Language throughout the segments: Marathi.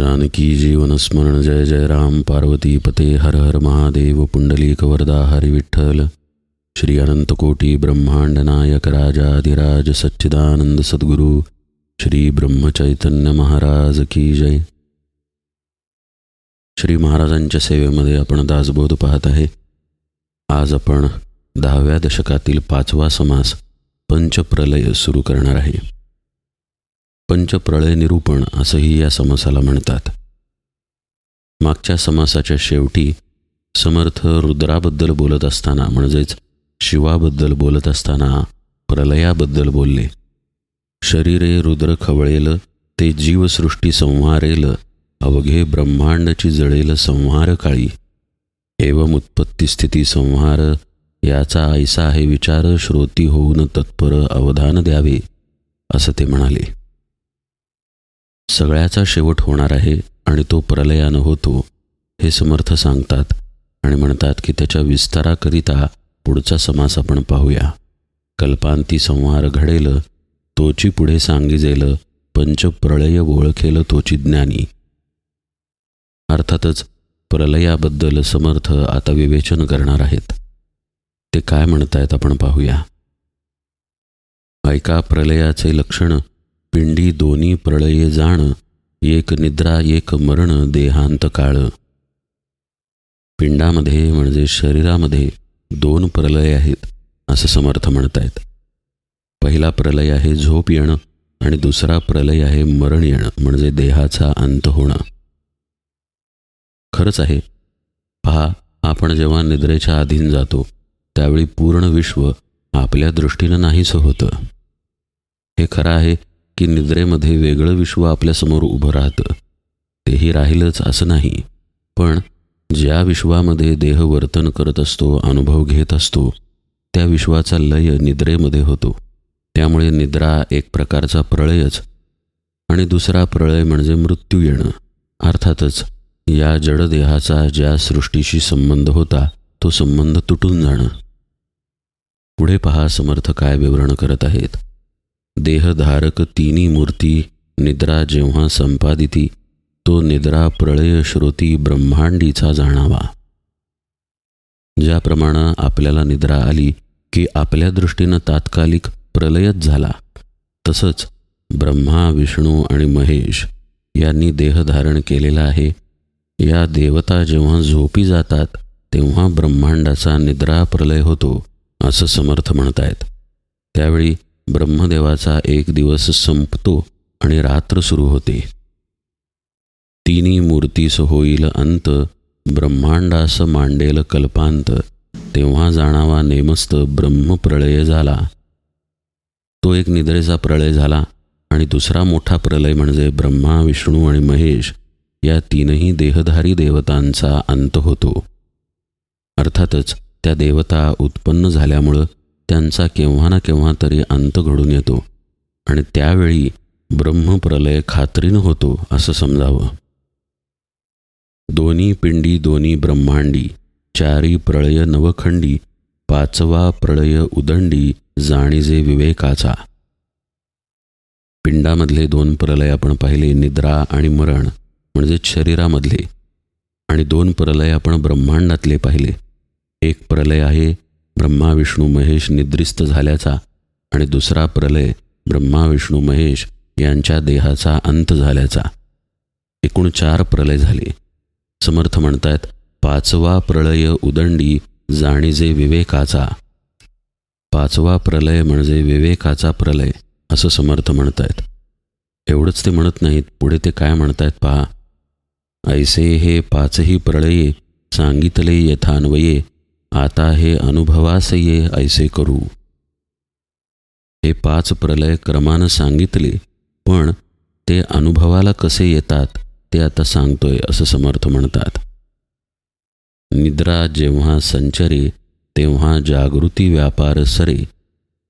जानकी जीवन स्मरण जय जय राम। पार्वती पते हर हर महादेव। पुंडलीक वरदा हरी विठ्ठल। श्री अनंत कोटी ब्रह्मांड नायक राजाधिराज सच्चिदानंद सद्गुरु। श्री ब्रह्मचैतन्य महाराज की जय। श्री महाराजांच्या सेवेमध्ये आपण दासबोध पाहत आहे. आज आपण दहाव्या दशकातील पाचवा समास पंचप्रलय सुरू करणार आहे. पंचप्रळय निरूपण असंही या समासाला म्हणतात. मागच्या समासाच्या शेवटी समर्थ रुद्राबद्दल बोलत असताना म्हणजेच शिवाबद्दल बोलत असताना प्रलयाबद्दल बोलले. शरीरे रुद्र खवळेल ते जीवसृष्टी संहारेल अवघे ब्रह्मांडची जळेल संहार काळी. एवम उत्पत्ती स्थिती संहार याचा ऐसा आहे विचार श्रोती होऊन तत्पर अवधान द्यावे असं ते म्हणाले. सगळ्याचा शेवट होणार आहे आणि तो प्रलयानं होतो हे समर्थ सांगतात आणि म्हणतात की त्याच्या विस्ताराकरिता पुढचा समास आपण पाहूया. कल्पांती संहार घडेल तोची पुढे सांगिजेल पंचप्रलय ओळखेल तोची ज्ञानी. अर्थातच प्रलयाबद्दल समर्थ आता विवेचन करणार आहेत. ते काय म्हणतायत आपण पाहूया. ऐका प्रलयाचे लक्षण पिंडी दोन्ही प्रलये जाण एक निद्रा एक मरण देहांत काळ. पिंडामध्ये म्हणजे शरीरामध्ये दोन प्रलय आहेत असं समर्थ म्हणतायत. पहिला प्रलय आहे झोप येणं आणि दुसरा प्रलय आहे मरण येणं म्हणजे देहाचा अंत होणं. खरंच आहे पहा आपण जेव्हा निद्रेच्या अधीन जातो त्यावेळी पूर्ण विश्व आपल्या दृष्टीनं नाहीसं होतं. हे खरं आहे की निद्रेमध्ये वेगळं विश्व आपल्यासमोर उभं राहतं. तेही राहिलंच असं नाही. पण ज्या विश्वामध्ये देह वर्तन करत असतो अनुभव घेत असतो त्या विश्वाचा लय निद्रेमध्ये होतो. त्यामुळे निद्रा एक प्रकारचा प्रळयच. आणि दुसरा प्रळय म्हणजे मृत्यू येणं. अर्थातच या जडदेहाचा ज्या सृष्टीशी संबंध होता तो संबंध तुटून जाणं. पुढे पहा समर्थ काय विवरण करत आहेत. देहधारक तिन्ही मूर्ती निद्रा जेव्हा संपादिती तो निद्रा प्रळय श्रोती ब्रह्मांडीचा जाणावा. ज्याप्रमाणे आपल्याला निद्रा आली की आपल्या दृष्टीनं तात्कालिक प्रलयच झाला तसंच ब्रह्मा विष्णू आणि महेश यांनी देहधारण केलेला आहे. या देवता जेव्हा झोपी जातात तेव्हा ब्रह्मांडाचा निद्रा प्रलय होतो असं समर्थ म्हणतायत. त्यावेळी ब्रह्मदेवाचा एक दिवस संपतो आणि रात्र सुरू होते. तिन्ही मूर्तीस होईल अंत ब्रह्मांडास मांडेल कल्पांत तेव्हा जाणावा नेमस्त ब्रह्मप्रळय झाला. तो एक निद्रेचा प्रळय झाला आणि दुसरा मोठा प्रलय म्हणजे ब्रह्मा विष्णू आणि महेश या तीनही देहधारी देवतांचा अंत होतो. अर्थातच त्या देवता उत्पन्न झाल्यामुळं त्यांचा केव्हा ना केव्हा तरी अंत घडून येतो. आणि त्यावेळी ब्रह्मप्रलय खात्रीनं होतो असं समजावं. दोन्ही पिंडी दोन्ही ब्रह्मांडी चारी प्रळय नवखंडी पाचवा प्रळय उदंडी जाणीजे विवेकाचा. पिंडामधले दोन प्रलय आपण पाहिले निद्रा आणि मरण म्हणजे शरीरामधले. आणि दोन प्रलय आपण ब्रह्मांडातले पाहिले. एक प्रलय आहे ब्रह्मा विष्णू महेश निद्रिस्त झाल्याचा आणि दुसरा प्रलय ब्रह्मा विष्णू महेश यांच्या देहाचा अंत झाल्याचा. एकूण चार प्रलय झाले. समर्थ म्हणतात पाचवा प्रलय उदंडी जाणीजे विवेकाचा. पाचवा प्रलय म्हणजे विवेकाचा प्रलय असं समर्थ म्हणतायत. एवढंच ते म्हणत नाहीत पुढे ते काय म्हणतायत पहा. ऐसे हे पाचही प्रलये सांगितले यथान्वये आता हे अनुभवास ये ऐसे करू. हे पाच प्रलय क्रमानं सांगितले पण ते अनुभवाला कसे येतात ते आता सांगतोय असं समर्थ म्हणतात. निद्रा जेव्हा संचरे तेव्हा जागृती व्यापार सरे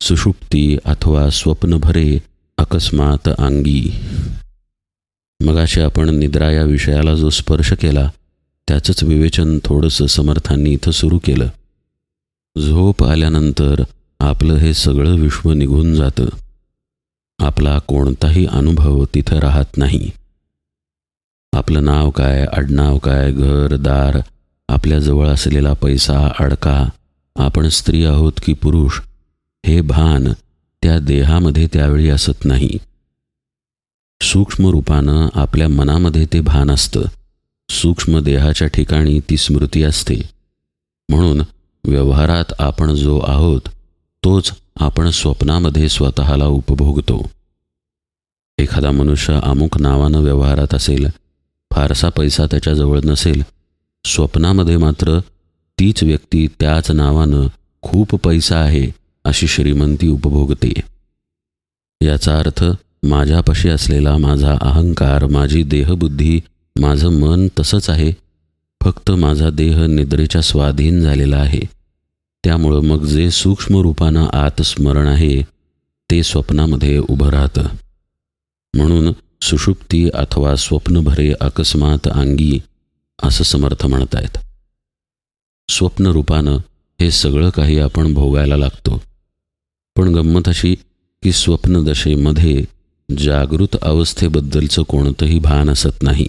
सुषुप्ती अथवा स्वप्न भरे अकस्मात अंगी. मगाशी आपण निद्रा या विषयाला जो स्पर्श केला त्याचंच विवेचन थोडंसं समर्थांनी इथं सुरू केलं. झोप आल्यानंतर आपलं हे सगळं विश्व निघून जातं. आपला कोणताही अनुभव तिथं राहत नाही. आपलं नाव काय आडनाव काय घर दार आपल्याजवळ असलेला पैसा अडका आपण स्त्री आहोत की पुरुष हे भान त्या देहामध्ये त्यावेळी असत नाही. सूक्ष्म रूपानं आपल्या मनामध्ये ते भान असतं. सूक्ष्म देहाच्या ठिकाणी ती स्मृती असते. म्हणून व्यवहारात आपण जो आहोत तोच आपण स्वप्नामध्ये स्वतःला उपभोगतो. एखादा मनुष्य अमुक नावानं व्यवहारात असेल फारसा पैसा त्याच्याजवळ नसेल स्वप्नामध्ये मात्र तीच व्यक्ती त्याच नावानं खूप पैसा आहे अशी श्रीमंती उपभोगते. याचा अर्थ माझ्यापाशी असलेला माझा अहंकार माझी देहबुद्धी माझं मन तसंच आहे. फक्त माझा देह निद्रेच्या स्वाधीन झालेला आहे. त्यामुळं मग जे सूक्ष्म रूपानं आत स्मरण आहे ते स्वप्नामध्ये उभं राहतं. म्हणून सुषुप्ती अथवा स्वप्नभरे अकस्मात अंगी असं समर्थ म्हणतायत. स्वप्नरूपानं हे सगळं काही आपण भोगायला लागतो. पण गंमत अशी की स्वप्नदशेमध्ये जागृत अवस्थेबद्दलचं कोणतंही भान असत नाही.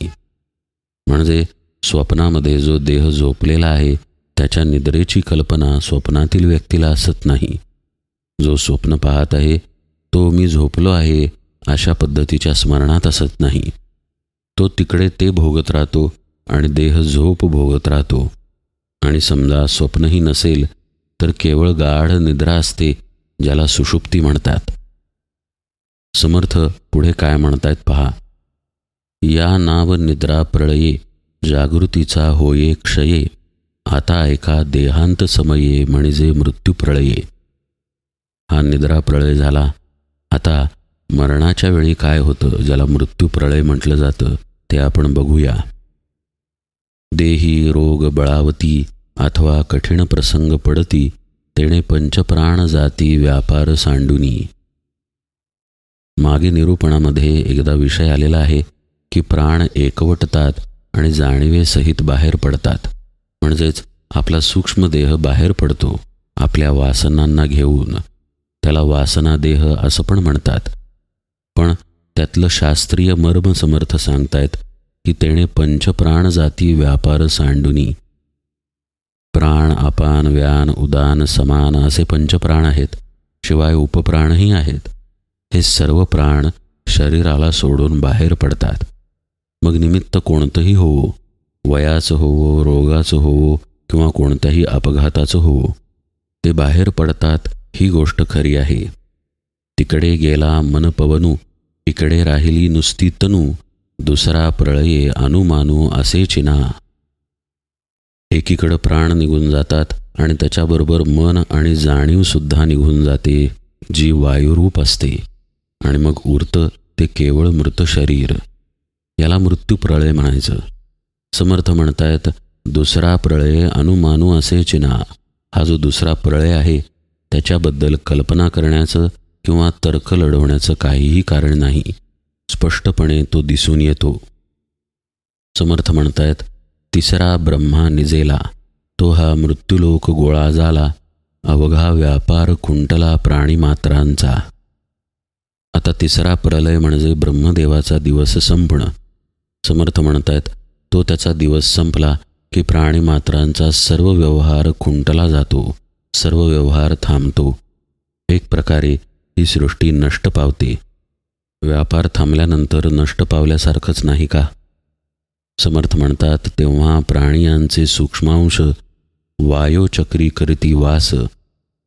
म्हणजे स्वप्नामध्ये जो देह झोपलेला आहे त्याच्या निद्रेची कल्पना स्वप्नातील व्यक्तीला असत नाही. जो स्वप्न पाहत आहे तो मी झोपलो आहे अशा पद्धतीच्या स्मरणात असत नाही. तो तिकडे ते भोगत राहतो आणि देह झोप भोगत राहतो. आणि समजा स्वप्नही नसेल तर केवळ गाढ निद्रा असते ज्याला सुषुप्ती म्हणतात. समर्थ पुढे काय म्हणतायत पहा. या नाव निद्रा प्रळये जागृतीचा होये क्षये. आता एका देहांत समये म्हणजे मृत्यू प्रळये हा निद्रा प्रळय झाला. आता मरणाच्या वेळी काय होतं? ज्याला मृत्यू प्रळय म्हटलं जातं ते आपण बघूया. देही रोग बळावती अथवा कठीण प्रसंग पडती तेणे पंचप्राण जाती व्यापार सांडुनी. मागे निरूपणामध्ये एकदा विषय आलेला आहे. की प्राण एकवटतात आणि जाणीवेसहित बाहेर पडतात. म्हणजेच आपला सूक्ष्म देह बाहेर पडतो आपल्या वासनांना घेऊन. त्याला वासना देह असं पण म्हणतात. पण त्यातलं शास्त्रीय मर्म समर्थ सांगतायत की तेणे पंचप्राण जाती व्यापार सांडुनी. प्राण अपान व्यान उदान समान असे पंचप्राण आहेत शिवाय उपप्राणही आहेत. हे सर्व प्राण शरीराला सोडून बाहेर पडतात. मग निमित्त कोणतंही होवो वयाचं होवो रोगाचं होवो किंवा कोणत्याही अपघाताचं होवो ते बाहेर पडतात ही गोष्ट खरी आहे. तिकडे गेला मन पवनू इकडे राहिली नुसती तनू दुसरा प्रळये अनुमानू असे चिना. एकीकडं प्राण निघून जातात आणि त्याच्याबरोबर मन आणि जाणीवसुद्धा निघून जाते जी वायुरूप असते. आणि मग उरतं ते केवळ मृत शरीर. याला मृत्यू प्रळय म्हणायचं. समर्थ म्हणतायत दुसरा प्रळय अनुमानू असे चिना हा जो दुसरा प्रळय आहे त्याच्याबद्दल कल्पना करण्याचं किंवा तर्क लढवण्याचं काहीही कारण नाही. स्पष्टपणे तो दिसून येतो. समर्थ म्हणतायत तिसरा ब्रह्मा निजेला. तो हा मृत्यूलोक गोळा झाला. अवघा व्यापार खुंटला प्राणीमात्रांचा. आता तिसरा प्रलय म्हणजे ब्रह्मदेवाचा दिवस संपणं. समर्थ म्हणतायत. तो त्याचा दिवस संपला की प्राणीमात्रांचा सर्व व्यवहार खुंटला जातो. सर्व व्यवहार थांबतो. एक प्रकारे ही सृष्टी नष्ट पावते. व्यापार थांबल्यानंतर नष्ट पावल्यासारखंच नाही का? समर्थ म्हणतात तेव्हा प्राणियांचे सूक्ष्मांश वायोचक्री करती वास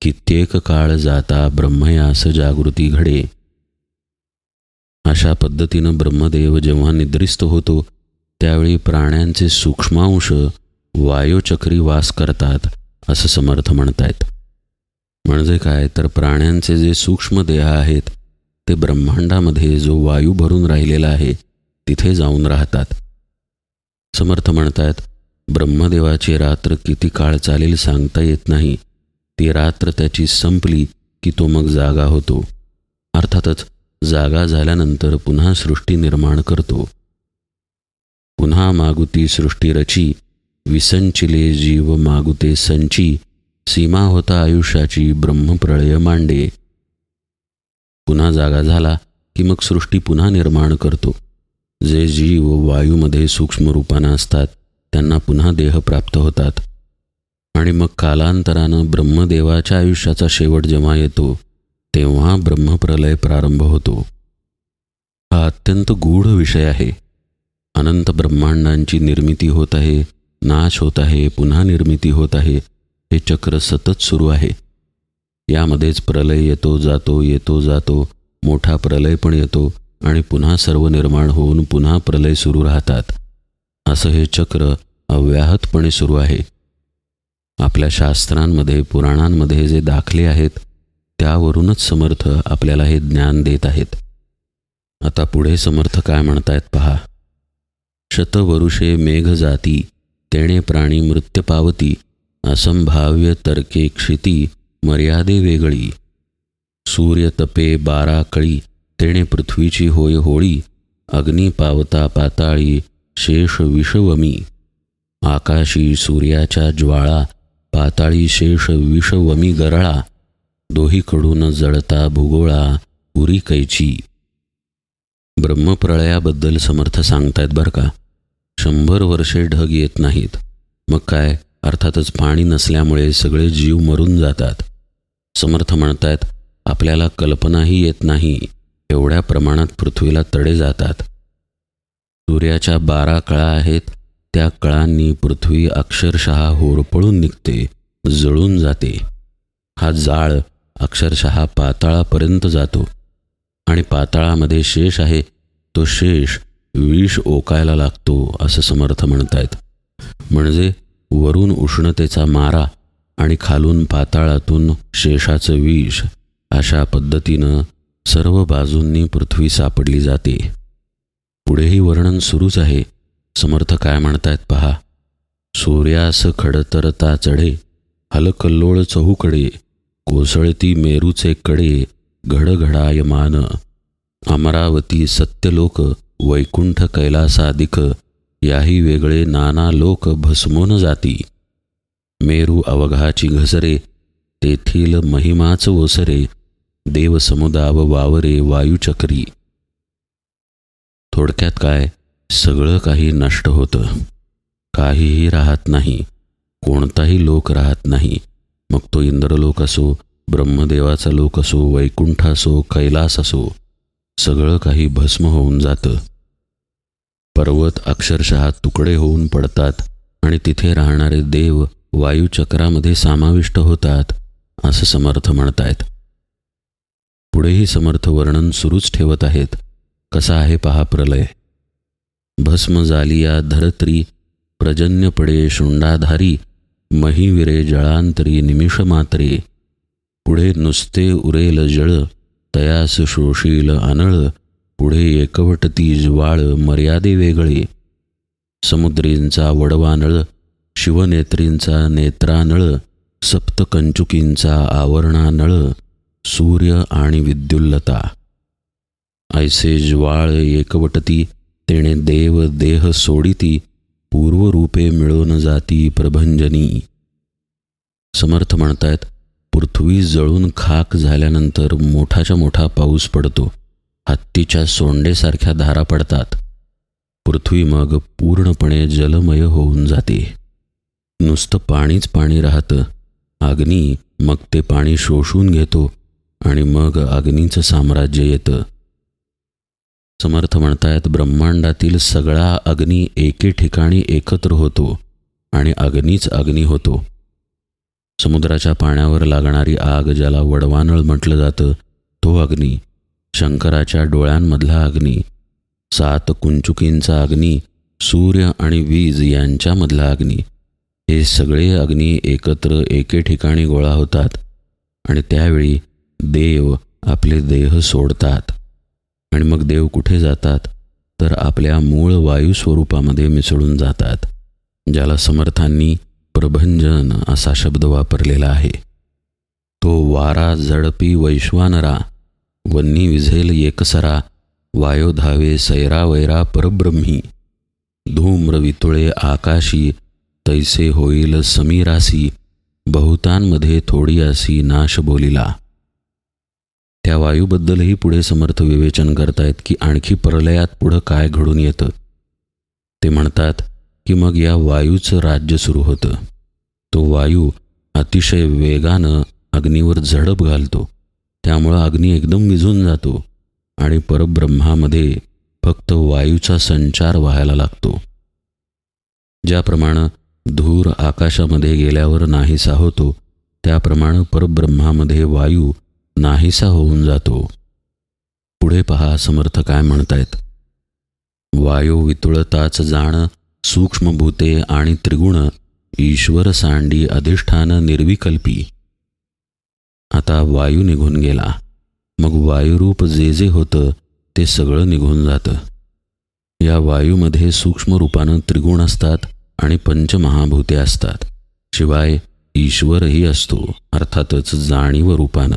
कित्येक काळ जाता ब्रह्मयास जागृती घडे. अशा पद्धतीनं ब्रह्मदेव जेव्हा निद्रिस्त होतो त्यावेळी प्राण्यांचे सूक्ष्मांश वायोचक्री वास करतात असं समर्थ म्हणतायत. म्हणजे काय? तर प्राण्यांचे जे सूक्ष्म देह आहेत ते ब्रह्मांडामध्ये जो वायू भरून राहिलेला आहे तिथे जाऊन राहतात. समर्थ म्हणतात ब्रह्मदेवाची रात्र किती काळ चालेल सांगता येत नाही. ती रात्र त्याची संपली की तो मग जागा होतो. अर्थातच जागा झाल्यानंतर पुन्हा सृष्टी निर्माण करतो. पुन्हा मागुती सृष्टी रची विसंचिले जीव मागुते संची सीमा होता आयुष्याची ब्रह्मप्रळय मांडे. पुन्हा जागा झाला की मग सृष्टी पुन्हा निर्माण करतो. जे जीव वायूमध्ये सूक्ष्म रूपानं असतात त्यांना पुन्हा देह प्राप्त होतात. आणि मग कालांतरानं ब्रह्मदेवाच्या आयुष्याचा शेवट जेव्हा येतो तेव्हा ब्रह्मप्रलय प्रारंभ होतो. हा अत्यंत गूढ विषय आहे. अनंत ब्रह्मांडांची निर्मिती होत आहे नाश होत आहे पुन्हा निर्मिती होत आहे हे चक्र सतत सुरू आहे. यामध्येच प्रलय येतो जातो येतो जातो मोठा प्रलय पण येतो आणि पुन्हा सर्व निर्माण होऊन पुन्हा प्रलय सुरू राहतात. असं हे चक्र अव्याहतपणे सुरू आहे. आपल्या शास्त्रांमध्ये पुराणांमध्ये जे दाखले आहेत त्यावरूनच समर्थ आपल्याला हे ज्ञान देत आहेत. आता पुढे समर्थ काय म्हणतायत पहा. शतवरुषे मेघ जाती तेणे प्राणी मृत्य पावती असंभाव्य तर्के क्षिती मर्यादे वेगळी. सूर्य तपे बारा कळी तेणे पृथ्वीची होय होळी अग्नी पावता पाताळी शेष विषवमी. आकाशी सूर्याच्या ज्वाळा पाताळी शेष विषवमी गरळा. दोहीकडून जळता भूगोळा उरी कैची. ब्रह्मप्रळयाबद्दल समर्थ सांगतायत बरं का? शंभर वर्षे ढग येत नाहीत. मग काय? अर्थातच पाणी नसल्यामुळे सगळे जीव मरून जातात. समर्थ म्हणतायत आपल्याला कल्पनाही येत नाही. एवढ्या प्रमाणात पृथ्वीला तडे जातात. सूर्याच्या बारा कळा आहेत त्या कळांनी पृथ्वी अक्षरशः होरपळून निघते जळून जाते. हा जाळ अक्षरशः पाताळापर्यंत जातो. आणि पाताळामध्ये शेष आहे तो शेष विष ओकायला लागतो असं समर्थ म्हणतायत. म्हणजे वरून उष्णतेचा मारा आणि खालून पाताळातून शेषाचं विष अशा पद्धतीनं सर्व बाजूंनी पृथ्वी सापडली जाते. पुढेही वर्णन सुरूच आहे समर्थ काय म्हणतायत पहा. सूर्यास खडतरता चढे हलकल्लोळ चहूकडे कोसळती मेरूचे कडे घडघडायमान. अमरावती सत्यलोक वैकुंठ कैलासादिक याही वेगळे नाना लोक भस्मोन जाती. मेरू अवघाची घसरे तेथील महिमाच ओसरे देव समुदाव वावरे वायुचक्री. थोडक्यात काय? सगळं काही नष्ट होतं. काहीही राहत नाही. कोणताही लोक राहत नाही. मग तो इंद्रलोक असो ब्रह्मदेवाचा लोक असो वैकुंठ असो कैलास असो सगळं काही भस्म होऊन जातं. पर्वत अक्षरशः तुकडे होऊन पडतात आणि तिथे राहणारे देव वायुचक्रामध्ये समाविष्ट होतात असं समर्थ म्हणतायत. पुढेही समर्थ वर्णन सुरूच ठेवत आहेत. कसा आहे पहा प्रलय. भस्म जालिया धरत्री प्रजन्य पडे शुंडाधारी महिविरे जळांतरी निमिषमात्रे पुढे नुसते उरेल जळ तयास शोषील अनळ पुढे एकवटती ज्वाळ मर्यादे वेगळे. समुद्रींचा वडवानळ शिवनेत्रींचा नेत्रानळ सप्तकंचुकींचा आवरणानळ सूर्य आणि विद्युल्लता. ऐसे ज्वाळ एकवटती तेणे देव देह सोडिती पूर्वरूपे मिळून जाती प्रभंजनी. समर्थ म्हणतायत पृथ्वी जळून खाक झाल्यानंतर मोठाच्या मोठा पाऊस पडतो. हत्तीच्या सोंडेसारख्या धारा पडतात. पृथ्वी मग पूर्णपणे जलमय होऊन जाते. नुसतं पाणीच पाणी राहतं. अग्नी मग ते पाणी शोषून घेतो आणि मग अग्नीचं साम्राज्य येतं. समर्थ म्हणतायत ब्रह्मांडातील सगळा अग्नी एके ठिकाणी एकत्र होतो आणि अग्नीच अग्नी होतो. समुद्राच्या पाण्यावर लागणारी आग ज्याला वडवानळ म्हटलं जातं तो अग्नी शंकराच्या डोळ्यांमधला अग्नी सात कुंचुकींचा अग्नी सूर्य आणि वीज यांच्यामधला अग्नी हे सगळे अग्नी एकत्र एके ठिकाणी गोळा होतात आणि त्यावेळी देव आपले देह सोडतात. आणि मग देव कुठे जातात? तर आपल्या मूळ वायू स्वरूपामध्ये मिसळून जातात ज्याला समर्थांनी प्रभंजन असा शब्द वापरलेला आहे. तो वारा झडपी वैश्वानरा वन्नी विझेल एकसरा वायो धावे सैरा वैरा परब्रह्मी. धूम्र वितुळे आकाशी तैसे होईल समीरासी बहुतांमध्ये थोडी असी नाश बोलिला. त्या वायूबद्दलही पुढे समर्थ विवेचन करतायत की आणखी प्रलयात पुढं काय घडून येतं? ते म्हणतात की मग या वायूचं राज्य सुरू होतं. तो वायू अतिशय वेगानं अग्नीवर झडप घालतो. त्यामुळं अग्नी एकदम विझून जातो आणि परब्रह्मामध्ये फक्त वायूचा संचार व्हायला लागतो. ज्याप्रमाणे धूर आकाशामध्ये गेल्यावर नाहीसा होतो त्याप्रमाणे परब्रह्मामध्ये वायू नाहीसा होऊन जातो. पुढे पहा समर्थ काय म्हणतायत. वायू वितुळताच जाण सूक्ष्मभूते आणि त्रिगुण ईश्वर सांडी अधिष्ठान निर्विकल्पी. आता वायू निघून गेला. मग वायुरूप जे जे होतं ते सगळं निघून जातं. या वायूमध्ये सूक्ष्म रूपानं त्रिगुण असतात आणि पंचमहाभूते असतात. शिवाय ईश्वरही असतो अर्थातच जाणीव रूपानं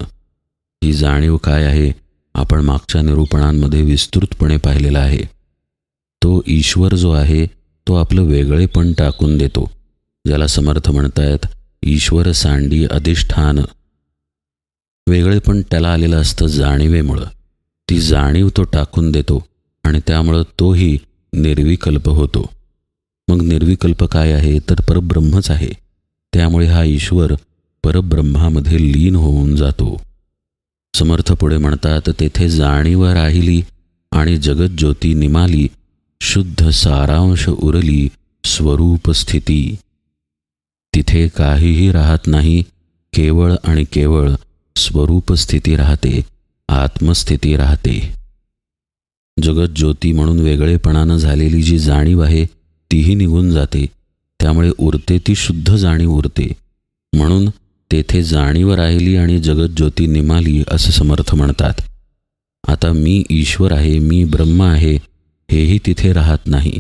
ही जाणीव काय आहे? आपण मागच्या निरूपणांमध्ये विस्तृतपणे पाहिलेला आहे. तो ईश्वर जो आहे तो आपलं वेगळेपण टाकून देतो. ज्याला समर्थ म्हणतायत ईश्वर सांडी अधिष्ठान. वेगळेपण त्याला आलेलं असतं जाणीवेमुळं. ती जाणीव तो टाकून देतो आणि त्यामुळं तोही निर्विकल्प होतो. मग निर्विकल्प काय आहे? तर परब्रह्मच आहे. त्यामुळे हा ईश्वर परब्रह्मामध्ये लीन होऊन जातो. समर्थ पुढे म्हणतात तेथे जाणीव राहिली आणि जगज्योती निमाली शुद्ध सारांश उरली स्वरूप स्थिती. तिथे काहीही राहत नाही केवळ आणि केवळ स्वरूप स्थिती राहते आत्मस्थिती राहते. जगज्योती म्हणून वेगळेपणानं झालेली जी जाणीव आहे तीही निघून जाते. त्यामुळे उरते ती शुद्ध जाणीव उरते. म्हणून तेथे जाणीव राहिली आणि जगज्योती निमाली असं समर्थ म्हणतात. आता मी ईश्वर आहे मी ब्रह्म आहे हेही तिथे राहत नाही.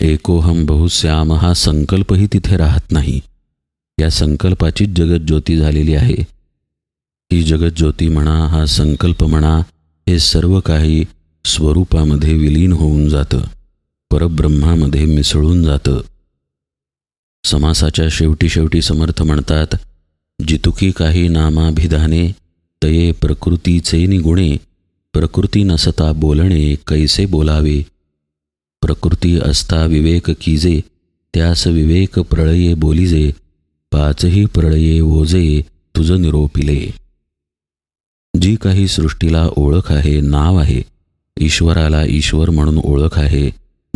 एकोहम बहुश्याम हा संकल्पही तिथे राहत नाही. या संकल्पाचीच जगतज्योती झालेली आहे. ही जगतज्योती म्हणा हा संकल्प म्हणा हे सर्व काही स्वरूपामध्ये विलीन होऊन जातं. परब्रह्मामध्ये मिसळून जातं. समासाच्या शेवटी शेवटी समर्थ म्हणतात जितुकी काही नामाभिधाने तये प्रकृतीचे निगुणे प्रकृती नसता बोलणे कैसे बोलावे? प्रकृती असता विवेक कीजे त्यास विवेक प्रळये बोलिजे पाचही प्रळये ओजे तुझ निरोपिले. जी काही सृष्टीला ओळख आहे नाव आहे ईश्वराला ईश्वर म्हणून ओळख आहे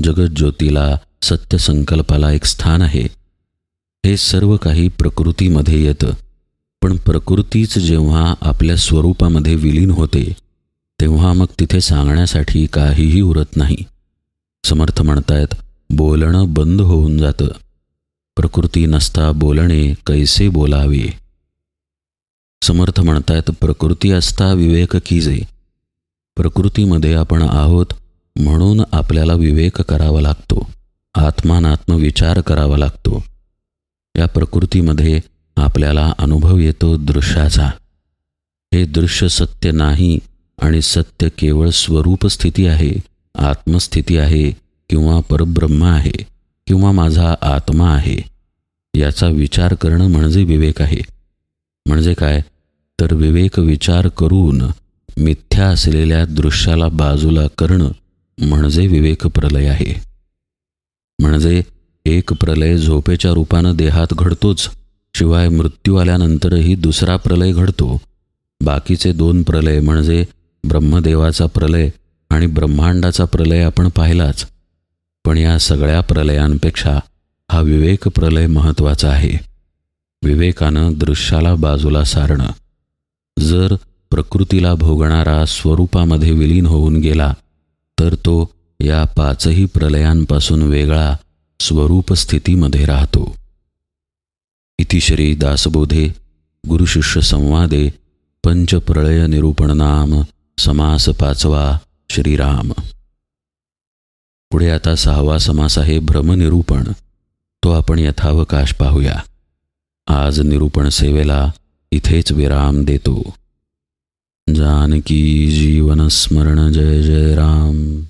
जगज्योतीला सत्यसंकल्पाला एक स्थान आहे. हे सर्व काही प्रकृतीमध्ये येतं. पण प्रकृतीच जेव्हा आपल्या स्वरूपामध्ये विलीन होते तेव्हा मग तिथे सांगण्यासाठी काहीही उरत नाही. समर्थ म्हणतायत बोलणं बंद होऊन जातं. प्रकृती नसता बोलणे कैसे बोलावे? समर्थ म्हणतायत प्रकृती असता विवेक कीजे प्रकृतीमध्ये आपण आहोत म्हणून आपल्याला विवेक करावा लागतो. आत्मानात्म विचार करावा लागतो. या प्रकृतीमध्ये आपल्याला अनुभव येतो दृश्याचा. हे दृश्य सत्य नाही आणि सत्य केवळ स्वरूप स्थिती आहे आत्मस्थिती आहे किंवा परब्रह्म आहे किंवा माझा आत्मा आहे याचा विचार करणं म्हणजे विवेक आहे. म्हणजे काय? तर विवेक विचार करून मिथ्या असलेल्या दृश्याला बाजूला करणं म्हणजे विवेक प्रलय आहे. म्हणजे एक प्रलय झोपेच्या रूपानं देहात घडतोच शिवाय मृत्यू आल्यानंतरही दुसरा प्रलय घडतो. बाकीचे दोन प्रलय म्हणजे ब्रह्मदेवाचा प्रलय आणि ब्रह्मांडाचा प्रलय आपण पाहिलाच. पण या सगळ्या प्रलयांपेक्षा हा विवेक प्रलय महत्त्वाचा आहे. विवेकानं दृश्याला बाजूला सारणं. जर प्रकृतीला भोगणारा स्वरूपामध्ये विलीन होऊन गेला तर तो या पाचही प्रलयांपासून वेगळा स्वरूप स्थितीमध्ये राहतो. इतिश्री दासबोधे गुरुशिष्य संवादे पंचप्रळय निरूपण नाम समास पाचवा श्रीराम। पुढे आता सहावा समास आहे भ्रमनिरूपण तो आपण यथावकाश पाहूया. आज निरूपण सेवेला इथेच विराम देतो. जानकी जीवन स्मरण जय जय राम।